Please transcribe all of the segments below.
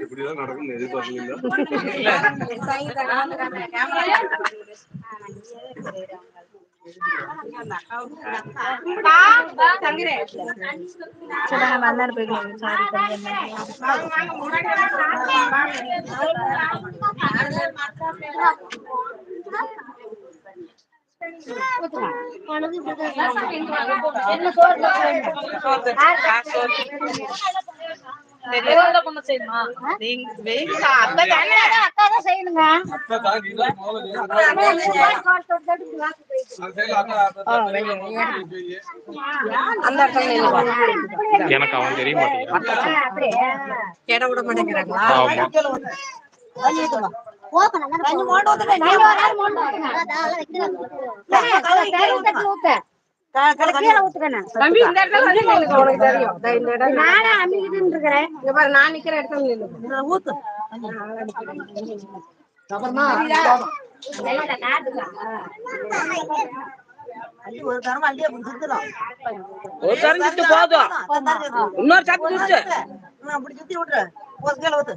இப்படிதான் நடக்கும் எதிர்பார்க்கல எனக்கு அவன் தெரிய மாட்டேங்கிறான் கேட விட மாட்டேங்கிறாங்களா? தம்பி இந்த இடத்துல உனக்கு தெரியும். இந்த இந்த இடம் நானே அமைக்கிட்டு இருக்கிறேன். இங்க பாரு நான் நிக்கிற இடத்துல நில்லுங்க ஊத்து. ஒரு தரம் அள்ளி அப்படி சுத்தலாம் ஒரு தரம் சுத்து போதும். இன்னொரு சத்து சுத்து அப்படி சுத்தி விட்டுரு. ஒரு ஊத்து.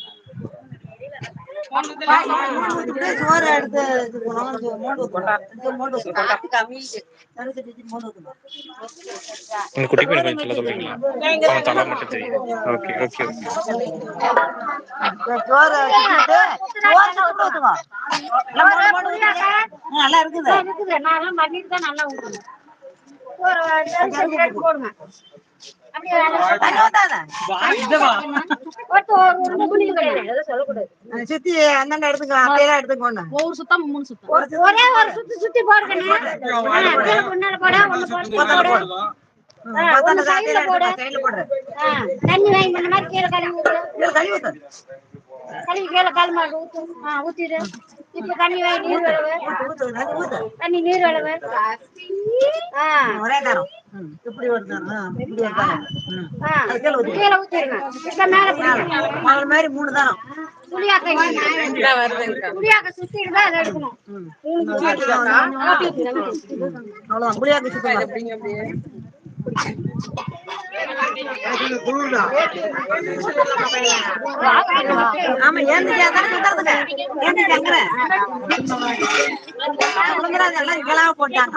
ஊத்தணும். இந்த குட்டி பையன் கொஞ்சம் சொல்ல சொல்றீங்களா? அவன் தலை மட்டும் தெரியும். ஓகே ஓகே சோறு சோறு நல்லா இருக்குது. இருக்குது. நான் பண்ணிட்டு தான் நல்லா ஒரு ரெண்டு போடுங்க சுத்தி அந்தாண்ட எடுத்துக்கலாம். அப்படியே எடுத்துக்கோங்க ஒரு சுத்தம் மூணு சுத்தம். ஒரே ஒரு சுத்தி சுத்தி போடுங்க. தண்ணி வாங்கி பண்ண மாதிரி கீழே கழுவி ஊத்து இதுல தண்ணி ஊத்து கழுவி கீழே கால் மாடு ஊத்து. ஆ ஊத்திடு. இப்ப தண்ணி வாங்கி நீர் தண்ணி நீர் அளவு ஆ. ஒரே தரம். ம், இப்படி ஒரு தரம். கீழே இப்ப மேல மாதிரி மூணு தரம். புளியாக்க புளியாக்க சுத்திட்டு தான் அதை எடுக்கணும். புளியாக்கு தானே சுத்தறதுக்கு ஏந்திரிச்சு எல்லாம் போட்டாங்க.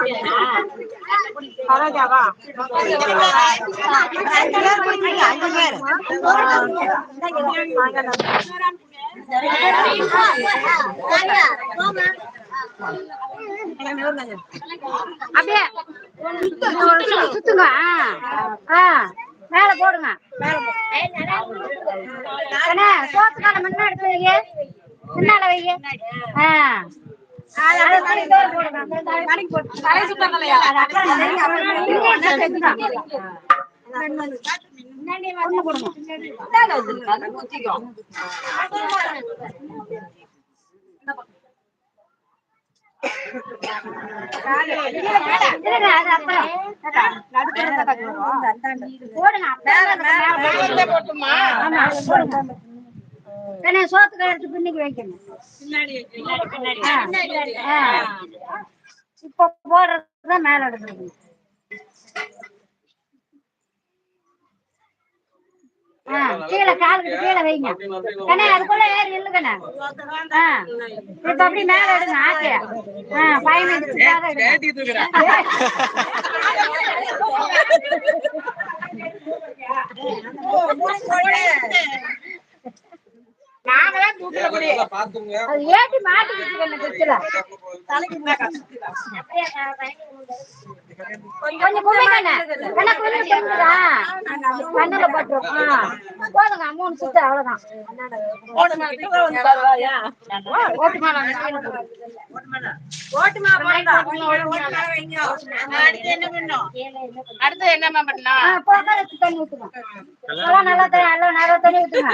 அஞ்சு அஞ்சு பேர். அப்படியே. சுத்து- சுத்துங்க. மேல போடுங்க. அண்ணே, சோத்துக்கான முன்ன எடுத்து வைங்க. முன்னால வைங்க. போடுங்க. சோத்துக்கு எடுத்து பின்னுக்கு வைக்கணும். இப்ப போடுறதுதான் மேல எடுக்கணும் கீழே காலுக்கு கீழே வைங்க. கண்ணே அதுக்குள்ள ஏறி நில்லுங்கண்ணே. இப்ப அப்படி மேல எடுங்க ஆசையா ஆ பயணத்துக்காக எடுங்க. நாங்களே தூக்கல முடியும் அது ஏத்தி மாட்டிக்கிட்டு கண்ணு கொஞ்சம் கண்ணுல பட்டுரும் ஆ. போதுங்க மூணு சுத்து அவ்வளவுதான். அடுத்து என்னம்மா பண்ணலாம்? நல்லா தண்ணி நல்லா தண்ணி ஊத்துங்க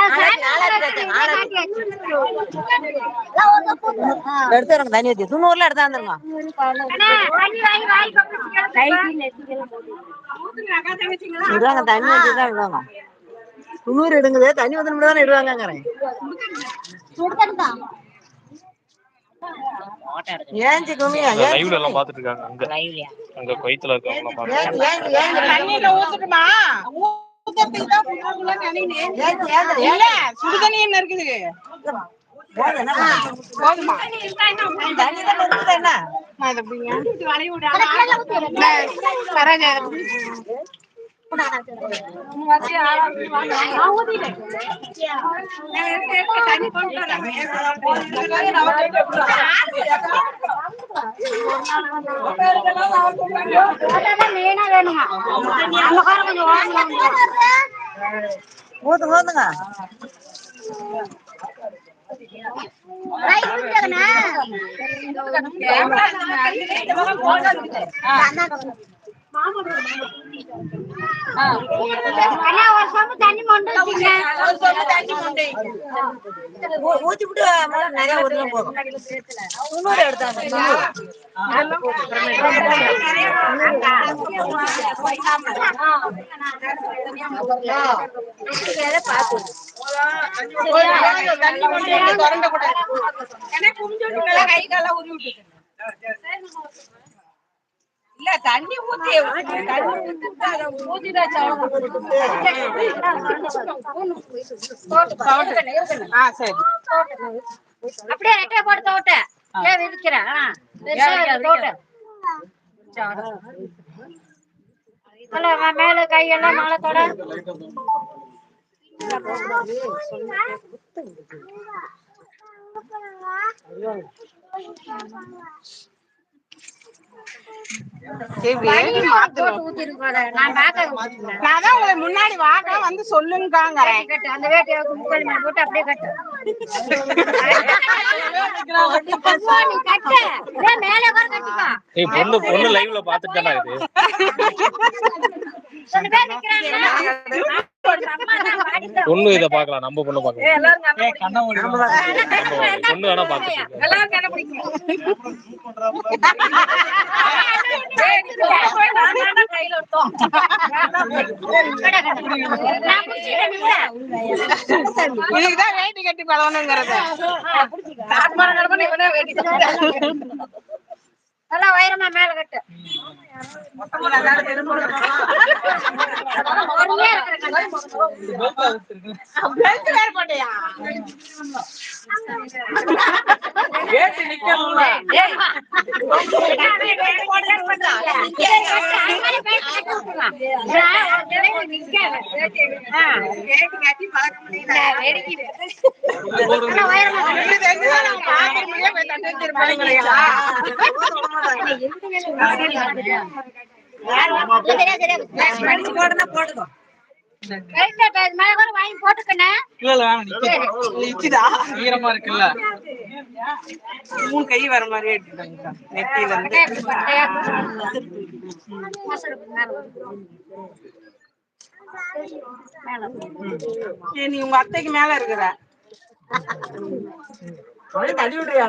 அந்தாண்ட எடுத்துருங்க தண்ணி ஊத்தி துண்ணூறுல எடுத்தா வந்துருங்க விடுவாங்க தண்ணி ஊத்தி தான் விடுவாங்க துண்ணூறு எடுங்குது தண்ணி ஊத்தி மட்டும் தானே ஏஞ்சி குமியா லைவ்ல எல்லாம் பாத்துட்டு இருக்காங்க அங்க அங்க குவைத்துல பாத்துட்டு தண்ணியில ஊத்துட்டுமா சுடுதண்ணி என்ன இருக்குது போதுமா என்ன நான் இதை இப்படி ஏந்திட்டு வளைய விடாம தரேன் மெயினா வேணுமா அந்த காரம் கொஞ்சம் ஓரமா வந்துரும். ஊத்துங்க ஊத்துங்க ரைஸ் குடிச்சாங்கண்ணா? அண்ணா, ஒரு ஊத்தி விட்டு நிறைய ஊத்துனா போதும் துண்ணூறு எடுத்தாங்க துண்ணூறு தண்ணி கொண்டு திறந்த கூடாது ஏன்னா குமிஞ்சோட்டு மேல கை கால உருவி விட்டுட்டு. இல்ல தண்ணி ஊத்தி அப்படியே ரெட்டையை போட்டு தோட்ட. ஏன் விதிக்கிற தோட்ட. மேல கையெல்லாம் மேல தொட. நான் தான் உங்களை முன்னாடி வாங்க வந்து அந்த போட்டு அப்படியே கட்டு. ஏய் பொண்ணு பொண்ணு லைவ்ல பாத்துட்டு தானே பொண்ணு இத பாக்கலாம் நம்ம பொண்ணு பாக்கலாம் பொண்ணு வேணா இதுக்குதான் வேட்டி கட்டி பழகணுங்கிறது காட்மாரம் கடமை இவனே வேட்டி கட்டி நல்லா உயரமா மேல கட்டு. பொறுமையா வாங்கி போட்டுக்கண்ணே ஈரமா இருக்குல்ல மூணு கை வர மாதிரியே நெத்தியில இருந்து நீ உங்க அத்தைக்கு மேல இருக்கிற. தள்ளி விட்டுறியா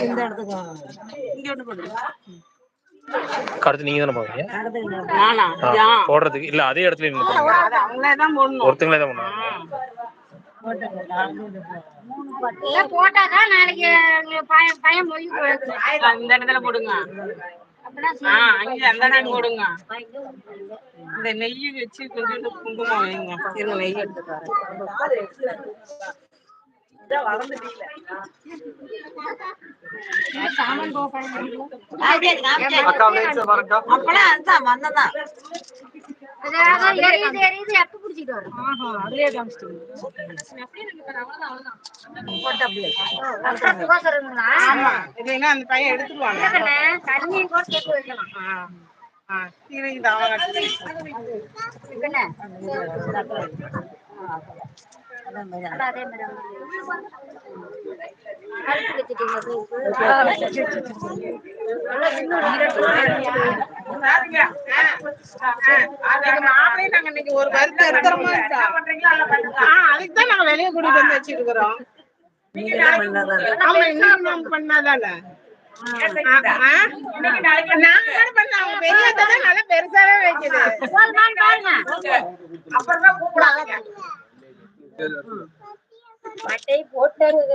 இந்த இடத்துக்கு இங்க ஒண்ணு போடுங்க அடுத்து நீங்க தானே பாக்குறீங்க போடுறதுக்கு இல்ல அதே இடத்துல போடணும். ஒருத்தங்களே தான் போட்டாதான் நாளைக்கு பையன் மொழி இந்த இடத்துல போடுங்க. ஆ அங்க அந்த இடத்துல போடுங்க. இந்த நெய் வச்சு கொஞ்சோண்டு குங்குமம் வைங்க. இருங்க நெய் எடுத்துட்டு வரேன். அப்பெல்லாம் வந்ததான். அந்த பையன் எடுத்துருவாங்க. இல்லைண்ணே, அதே மாதிரி தான். இன்னும் ஒரு வருத்தம் இருக்கிறோமா இருக்கா? ஆ, அதுக்கு தான் நாங்க வெளியே கூட்டிட்டு வந்து வச்சிருக்கிறோம் ஆமா இன்னைக்கு நாம பண்ணாதானே? தானே தான் பெருசாவே வைக்குது. அப்புறம் கடைசி அப்படியே மேல உட்காருங்க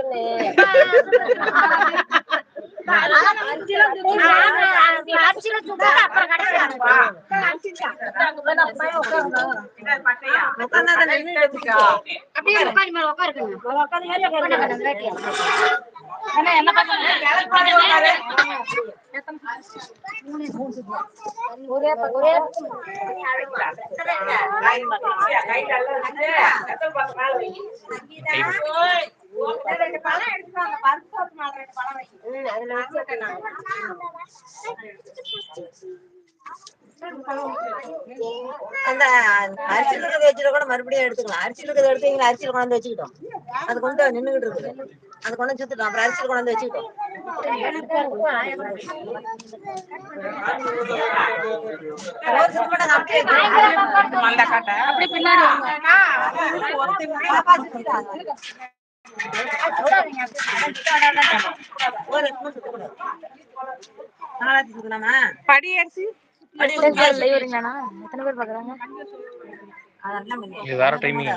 என்ன ஒரே ஒரே ம், அந்த அரிசி இருக்கிறத வச்சுட்டு கூட மறுபடியும் எடுத்துக்கலாம். அரிசி இருக்கிறத எடுத்தீங்களா அரிசியில் கொண்டாந்து வச்சுக்கிட்டோம். அது கொண்டு நின்றுகிட்டு இருக்குது. அது கொண்டு சுத்துட்டோம். அப்புறம் அரிசியில் கொண்டாந்து வச்சுக்கிட்டோம். அப்படியே பின்னாடி படி அரிசி எத்தனை பேர் பாக்குறாங்க இது வேற டைமிங்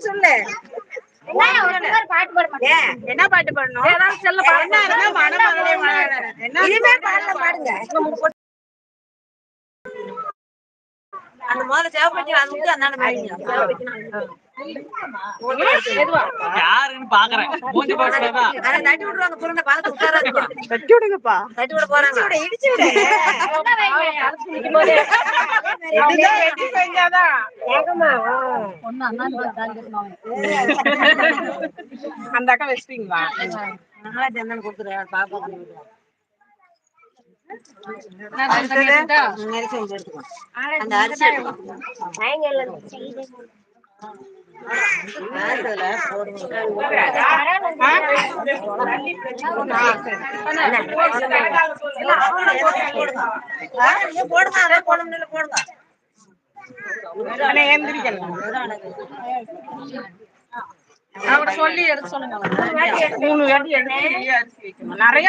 சொல்லு. என்ன பாட்டு பாடணும்? பாடுங்க. அந்த முதல்ல சேவப்பட்டி அது விட்டு அந்தாண்ட பாடுங்க யாருன்னு பாக்குறேன். மூஞ்சி அதை தட்டி விட்டுருவாங்க. புரண்ட பாலத்தை விட்டாராதுப்பா தட்டி விடுங்கப்பா. தட்டி விட போறாங்க. இடிச்சு விடு அந்த அக்கா வச்சிட்டீங்களா? நல்லா ஜன்னல் கொடுத்துரு பாப்பா நெரிசல் கொஞ்சம் எடுத்துக்கோ அந்த அரிசி போடுங்க. இல்ல, அவங்கள போடுங்க. எந்திரிக்கலாம் சொல்லி சொல்லுங்க. மூணு வாட்டி எடுத்து நிறைய.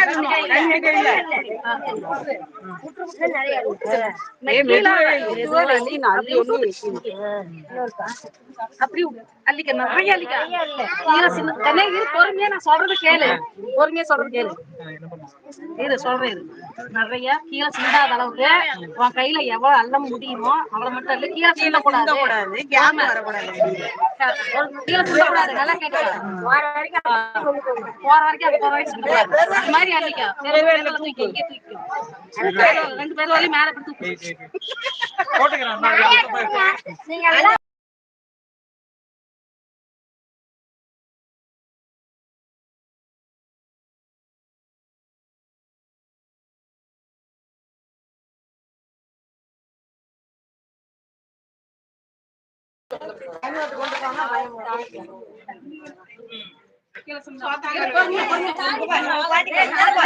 அப்படி நிறைய சின்ன இரு பொறுமையா நான் சொல்றது கேளு. பொறுமையா சொல்றது கேளு. இரு சொல்றேன். நிறைய கீழே சிந்தாத அளவுக்கு உன் கையில எவ்வளவு அள்ள முடியுமோ அவ்வளவு மட்டும் இல்ல கீழே சிந்த கூடாது கூடாது கேப் வரக்கூடாது. கீழே சிந்த கூடாது நல்லா கேட்க போற வரைக்கும் அது போற வரைக்கும் அந்த மாதிரி ரெண்டு பேர்ல தூக்கி இங்கே ரெண்டு வரையும் மேல இப்படி நீங்க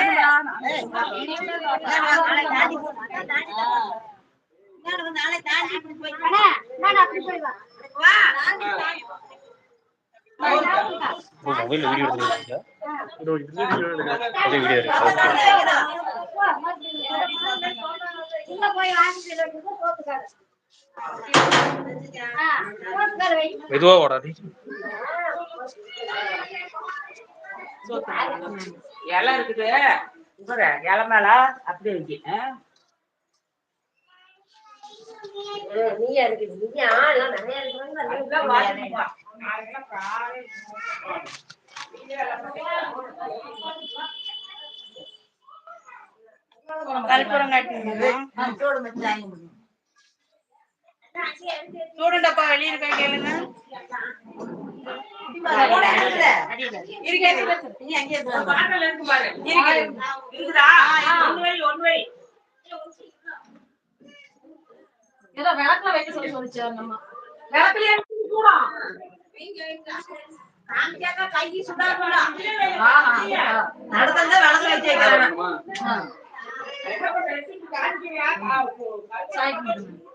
எல்லாம் அண்ணா, நான் அப்படி போய் வா. மொபைல் வீடியோ எடுத்துருக்கீங்களா வீடியோ இருக்கு ஓகே உள்ள போய் வாங்கிட்டு போட்டுக்காரு மெதுவா ஓடாது இலை இருக்குது. இலை மேல அப்படியே வைக்க. கற்பூரம் காட்டுங்க சூடுண்டப்பா வெளியே இருக்க கேளுங்க பாட்டில் இருக்கு வை ஏதோ விளக்குல வைக்க சொல்லி சொல்லிச்சு அந்த அம்மா. விளக்குலயே கூட நடந்தா விளக்கு வச்சு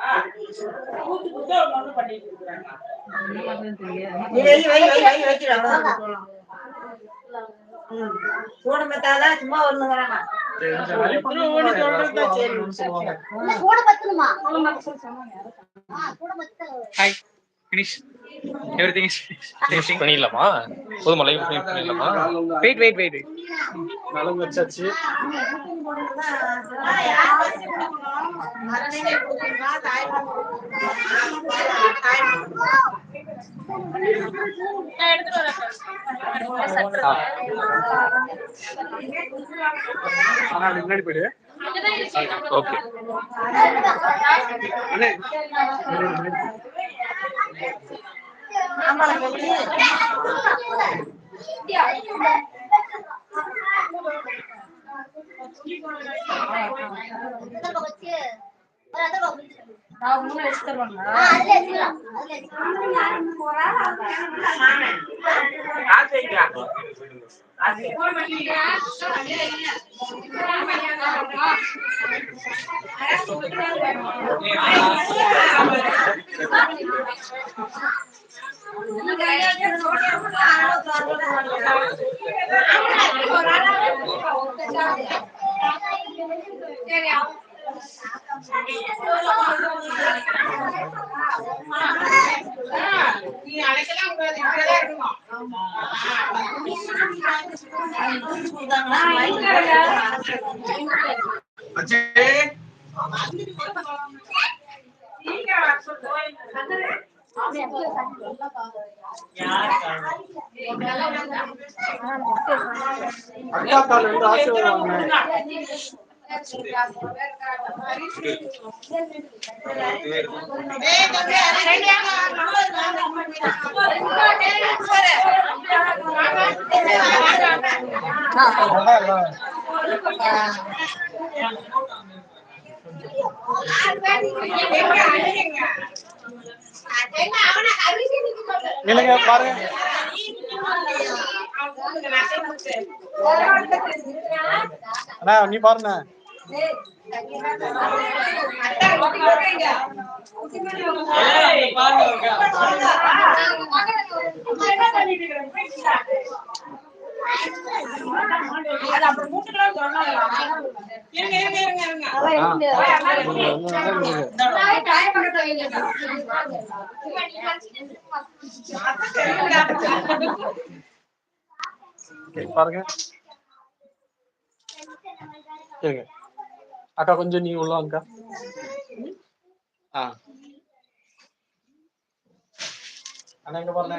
அப்படி வை அப்படி வை மூஞ்சி கழுவிட்டு காமிச்சிட்டு நீ வை வை வை வை வைக்கிறோம் சூடம் பெத்தாதான் சும்மா வரணுங்கிறாங்க இல்ல, கூட பத்தணுமா? ஆ, கூட ஹாய் ஃபினிஷ் எவ்ரிதிங் இஸ் பண்ணிடலாமா? போதுமா? லைவ் ஃபினிஷ் பண்ணிடலாமா? வெயிட் வெயிட் வெயிட் நலம் வச்சாச்சு. முன்னாடி போயிடு. ஓகே. அண்ணே அவங்க முன்ன வச்சு தருவாங்க நீ அழைக்கலாம் கூடாது இப்படிதான் இருக்கணும் அஜய் சீக்கிரம் வர சொல்லு. அக்கா கால் ரெண்டு ஆசீர்வாதம் வாங்கினேன் ஏய், பாருங்க. அண்ணா நீ பாருங்க. பாருங்க. இருங்க. அக்கா கொஞ்சம் நீ உள்ள வாங்க ஆ. அண்ணா எங்க பாருங்க?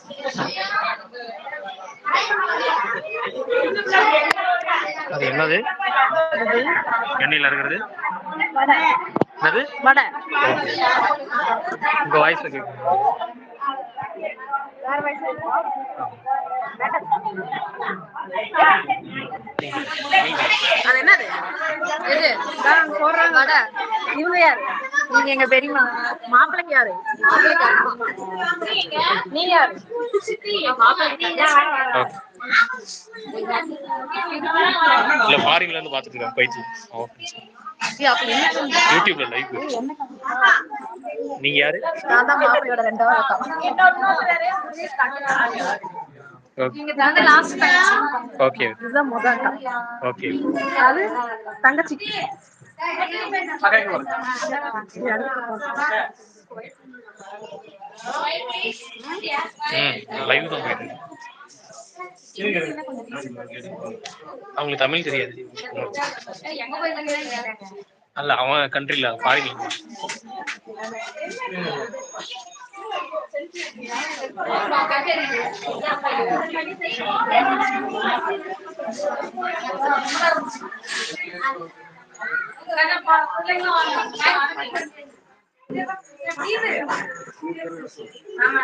என்னது? எண்ணெயில் இருக்கிறது என்னது? வடை உங்க வாய்ஸ்ல கேட்கும் அது என்னது? எது சொல்றாங்க வடை. இவங்க யாரு? நீங்க எங்க பெரியம்மா. மாப்பிள்ளைக்கு யாரு? நீ யாரு? இல்ல ஃபாரின்ல இருந்து பாத்துட்டு இருக்கேன் சொன்னீங்க? யூடியூப்ல லைவ் நீங்க யாரு? நான் தான் மாப்பிள்ளையோட ரெண்டாவது ஓகே ஓகே தங்கச்சி. லைவ் தான் போயிட்டு இருக்கு. அவங்களுக்கு தமிழ் தெரியாது. அல்ல அவன் கண்ட்ரில ஆமா